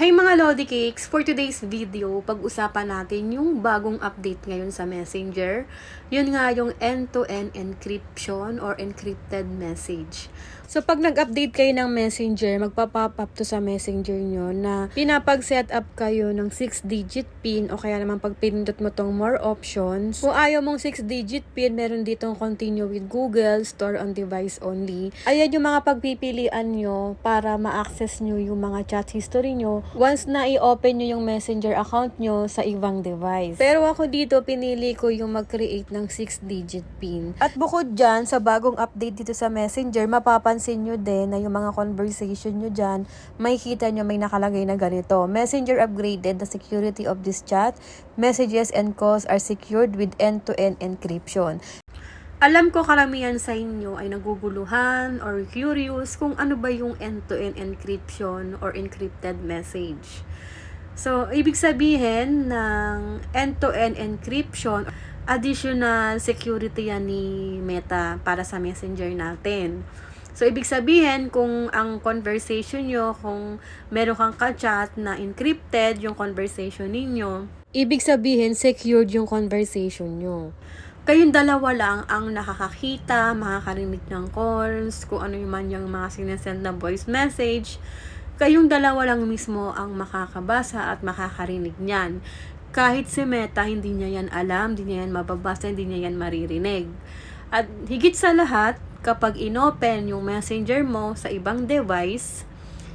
Hi mga Lodi Cakes! For today's video, pag-usapan natin yung bagong update ngayon sa Messenger. Yun nga yung end-to-end encryption or encrypted message. So pag nag-update kayo ng Messenger, magpa-pop up to sa Messenger nyo na pinapag-set up kayo ng 6-digit PIN o kaya naman pag pinindot mo tong more options. Kung ayaw mong 6-digit PIN, meron ditong continue with Google, store on device only. Ayan yung mga pagpipilian nyo para ma-access nyo yung mga chat history nyo once na i-open nyo yung Messenger account nyo sa ibang device. Pero ako dito, pinili ko yung mag-create ng 6-digit PIN. At bukod dyan, sa bagong update dito sa Messenger, mapapansin nyo din na yung mga conversation nyo dyan, makikita nyo may nakalagay na ganito. Messenger upgraded the security of this chat. Messages and calls are secured with end-to-end encryption. Alam ko karamihan sa inyo ay naguguluhan or curious kung ano ba yung end-to-end encryption or encrypted message. So, ibig sabihin ng end-to-end encryption, additional security yan ni Meta para sa messenger natin. So, ibig sabihin, kung ang conversation nyo, kung meron kang ka-chat na encrypted yung conversation ninyo, ibig sabihin, secured yung conversation nyo. Kayong dalawa lang ang nakakakita, makakarinig ng calls, kung ano yung man yung mga sinesend na voice message. Kayong dalawa lang mismo ang makakabasa at makakarinig niyan. Kahit si Meta, hindi niya yan alam, hindi niya yan mababasa, hindi niya yan maririnig. At higit sa lahat, kapag inopen yung messenger mo sa ibang device,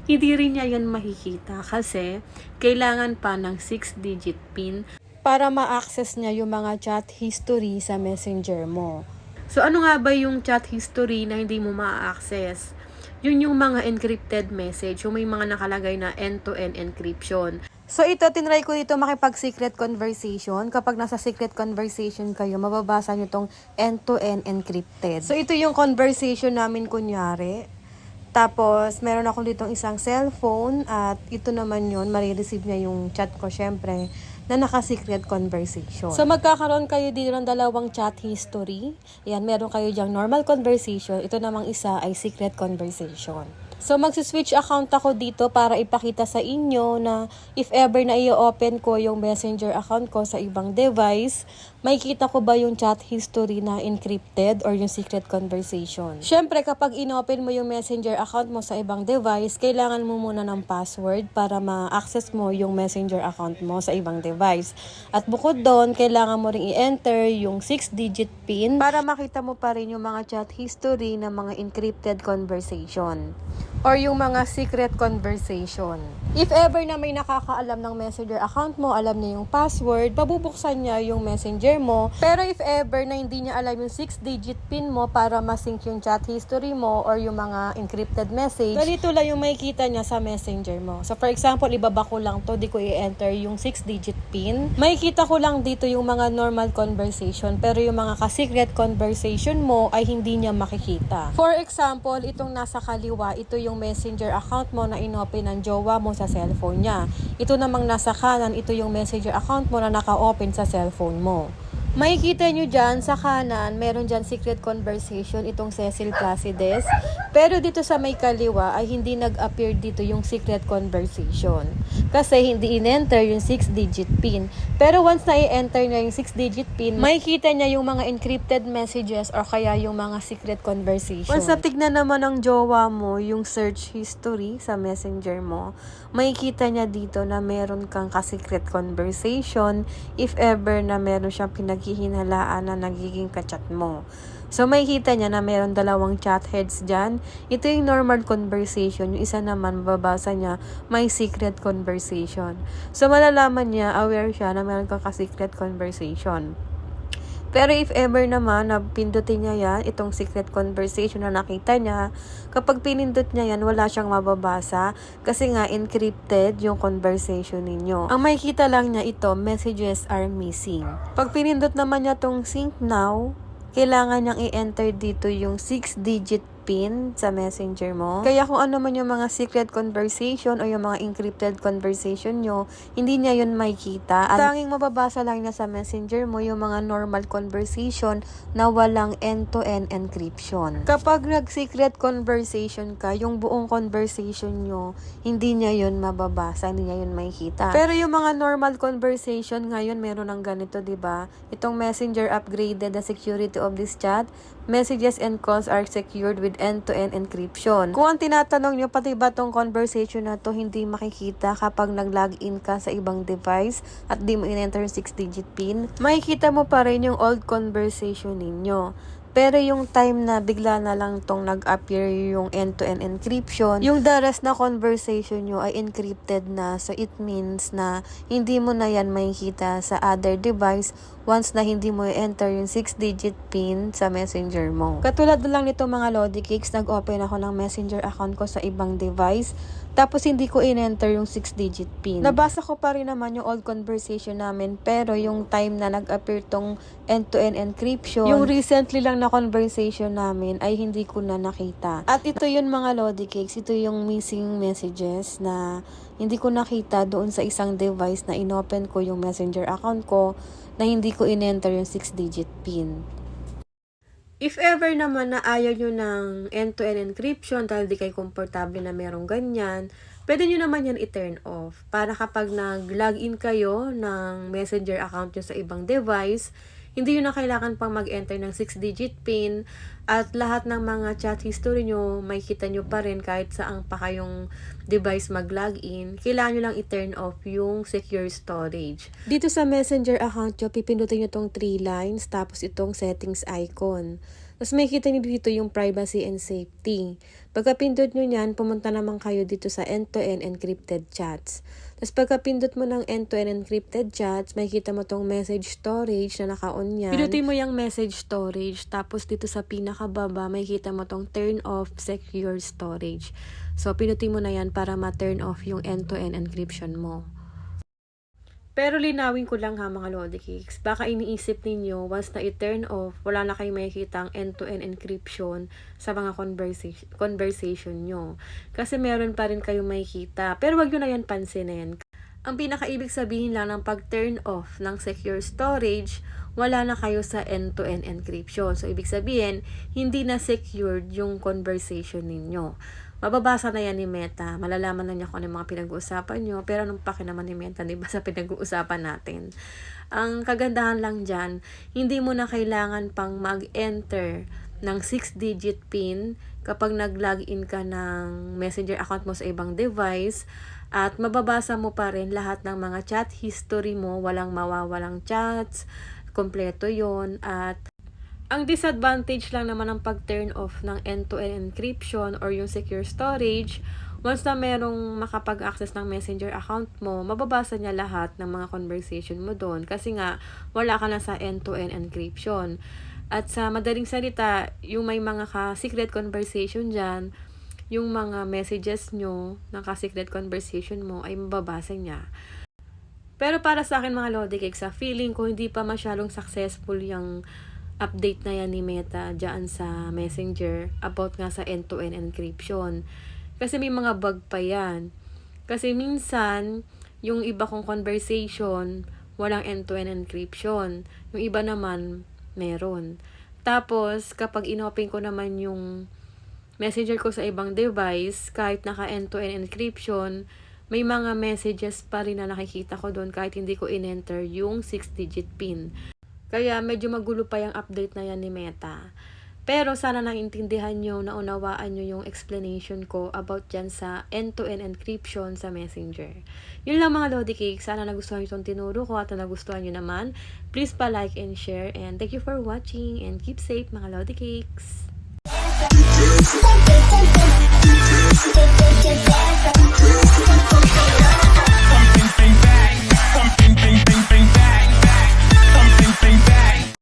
hindi rin niya yan makikita kasi kailangan pa ng 6-digit PIN para ma-access niya yung mga chat history sa messenger mo. So ano nga ba yung chat history na hindi mo ma-access? Yun yung mga encrypted message, yung may mga nakalagay na end-to-end encryption. So ito, tinry ko dito makipag-secret conversation. Kapag nasa secret conversation kayo, mababasa nyo tong end-to-end encrypted. So ito yung conversation namin kunyari. Tapos, meron ako ditong isang cellphone at ito naman yun, marireceive niya yung chat ko syempre na naka-secret conversation. So, magkakaroon kayo dito ng dalawang chat history. Yan, meron kayo diyang normal conversation. Ito namang isa ay secret conversation. So, magsiswitch account ako dito para ipakita sa inyo na if ever na i-open ko yung messenger account ko sa ibang device, makikita ko ba yung chat history na encrypted or yung secret conversation. Siyempre, kapag inopen mo yung messenger account mo sa ibang device, kailangan mo muna ng password para ma-access mo yung messenger account mo sa ibang device. At bukod doon, kailangan mo ring i-enter yung 6-digit PIN para makita mo pa rin yung mga chat history ng mga encrypted conversation or yung mga secret conversation. If ever na may nakakaalam ng messenger account mo, alam niya yung password, pabubuksan niya yung messenger mo. Pero if ever na hindi niya alam yung 6-digit PIN mo para masync yung chat history mo or yung mga encrypted message, ganito lang yung makikita niya sa messenger mo. So for example, ibaba ko lang to, di ko i-enter yung 6-digit PIN. Makikita ko lang dito yung mga normal conversation, pero yung mga ka-secret conversation mo ay hindi niya makikita. For example, itong nasa kaliwa, ito yung messenger account mo na inopen ng jowa mo sa cellphone niya. Ito namang nasa kanan, ito yung messenger account mo na naka-open sa cellphone mo. Makikita nyo dyan sa kanan, meron dyan secret conversation, itong Cecil Placides. Pero dito sa may kaliwa ay hindi nag-appear dito yung secret conversation. Kasi hindi in-enter yung 6-digit PIN. Pero once na i-enter niya yung 6-digit PIN, makikita niya yung mga encrypted messages or kaya yung mga secret conversation. Once na tignan naman ng jowa mo yung search history sa messenger mo, makikita niya dito na meron kang ka-secret conversation if ever na meron siyang pinaghihinalaan na nagiging kachat mo. So, makikita niya na meron dalawang chat heads dyan. Ito yung normal conversation. Yung isa naman, mababasa niya, may secret conversation. So, malalaman niya, aware siya na meron kang ka-secret conversation. Pero if ever naman na pindutin niya yan, itong secret conversation na nakita niya, kapag pinindot niya yan, wala siyang mababasa kasi nga encrypted yung conversation ninyo. Ang makikita lang niya ito, messages are missing. Pag pinindot naman niya tong sync now, kailangan niyang i-enter dito yung 6-digit pin sa messenger mo. Kaya kung ano man yung mga secret conversation o yung mga encrypted conversation nyo, hindi niya yun makikita. At tanging mababasa lang niya sa messenger mo yung mga normal conversation na walang end-to-end encryption. Kapag nag-secret conversation ka, yung buong conversation nyo, hindi niya yun mababasa, hindi niya yun makikita. Pero yung mga normal conversation ngayon, meron ng ganito, di ba? Itong messenger upgraded the security of this chat. Messages and calls are secured with end-to-end encryption. Kung ang tinatanong nyo, pati ba tong conversation na to hindi makikita kapag nag-login ka sa ibang device at di mo in-enter yung 6-digit PIN, makikita mo pa rin yung old conversation ninyo. Pero yung time na bigla na lang tong nag-appear yung end-to-end encryption, yung the na conversation nyo ay encrypted na. So it means na hindi mo na yan makikita sa other device once na hindi mo enter yung 6-digit PIN sa messenger mo. Katulad lang nito mga Lodi Cakes, nag-open ako ng messenger account ko sa ibang device. Tapos hindi ko in-enter yung 6-digit PIN. Nabasa ko pa rin naman yung old conversation namin pero yung time na nag-appear tong end-to-end encryption, yung recently lang na conversation namin ay hindi ko na nakita. At ito yun mga Lodi Cakes, ito yung missing messages na hindi ko nakita doon sa isang device na inopen ko yung messenger account ko na hindi ko in-enter yung 6-digit PIN. If ever naman na ayaw nyo ng end-to-end encryption dahil di kayo komportable na merong ganyan, pwede nyo naman yan i-turn off. Para kapag nag-login kayo ng messenger account nyo sa ibang device, hindi nyo na kailangan pang mag-enter ng 6-digit PIN at lahat ng mga chat history nyo, makikita nyo pa rin kahit saan pa kayong device mag-login. Kailangan nyo lang i-turn off yung secure storage. Dito sa messenger account nyo, pipindutin nyo tong 3 lines tapos itong settings icon. Tapos makikita nyo dito yung privacy and safety. Pagka-pindot nyo yan, pumunta naman kayo dito sa end-to-end encrypted chats. Tapos pagka-pindot mo ng end-to-end encrypted chats, makikita mo tong message storage na naka-on yan. Pindutin mo yung message storage, tapos dito sa pinakababa, makikita mo tong turn off secure storage. So, pinutin mo na yan para ma-turn off yung end-to-end encryption mo. Pero linawin ko lang ha mga Lodi Cakes. Baka iniisip ninyo, once na i-turn off, wala na kayong makikita ang end-to-end encryption sa mga conversation, conversation nyo. Kasi meron pa rin kayong makikita. Pero wag nyo na yan pansinin. Ang pinakaibig sabihin lang ng pag-turn off ng secure storage, wala na kayo sa end-to-end encryption. So, ibig sabihin, hindi na secured yung conversation ninyo. Mababasa na yan ni Meta. Malalaman na niya kung ano yung mga pinag-uusapan nyo. Pero anong paki naman ni Meta, di ba, sa pinag-uusapan natin? Ang kagandahan lang dyan, hindi mo na kailangan pang mag-enter ng 6-digit PIN kapag nag-login ka ng messenger account mo sa ibang device at mababasa mo pa rin lahat ng mga chat history mo, walang mawawalang chats, kompleto yon at ang disadvantage lang naman ng pag-turn off ng end-to-end encryption or yung secure storage, once na merong makapag-access ng messenger account mo, mababasa niya lahat ng mga conversation mo doon kasi nga wala ka na sa end-to-end encryption. At sa madaling salita, yung may mga ka-secret conversation dyan, yung mga messages nyo ng ka-secret conversation mo ay mababasa niya. Pero para sa akin mga Lodi sa feeling ko hindi pa masyadong successful yung update na yan ni Meta dyan sa Messenger about nga sa end-to-end encryption. Kasi may mga bug pa yan. Kasi minsan, yung iba kong conversation, walang end-to-end encryption. Yung iba naman, meron. Tapos, kapag inopen ko naman yung messenger ko sa ibang device, kahit naka end-to-end encryption, may mga messages pa rin na nakikita ko doon kahit hindi ko in-enter yung 6-digit PIN. Kaya medyo magulo pa yung update na yan ni Meta. Pero sana naintindihan nyo, naunawaan nyo yung explanation ko about dyan sa end-to-end encryption sa Messenger. Yun lang mga Lodi Cake, sana nagustuhan nyo itong tinuro ko at nagustuhan nyo naman. Please pa like and share and thank you for watching and keep safe mga Lodi Cakes! Something, bang, bang, something, bang, bang, bang, bang. nothing back.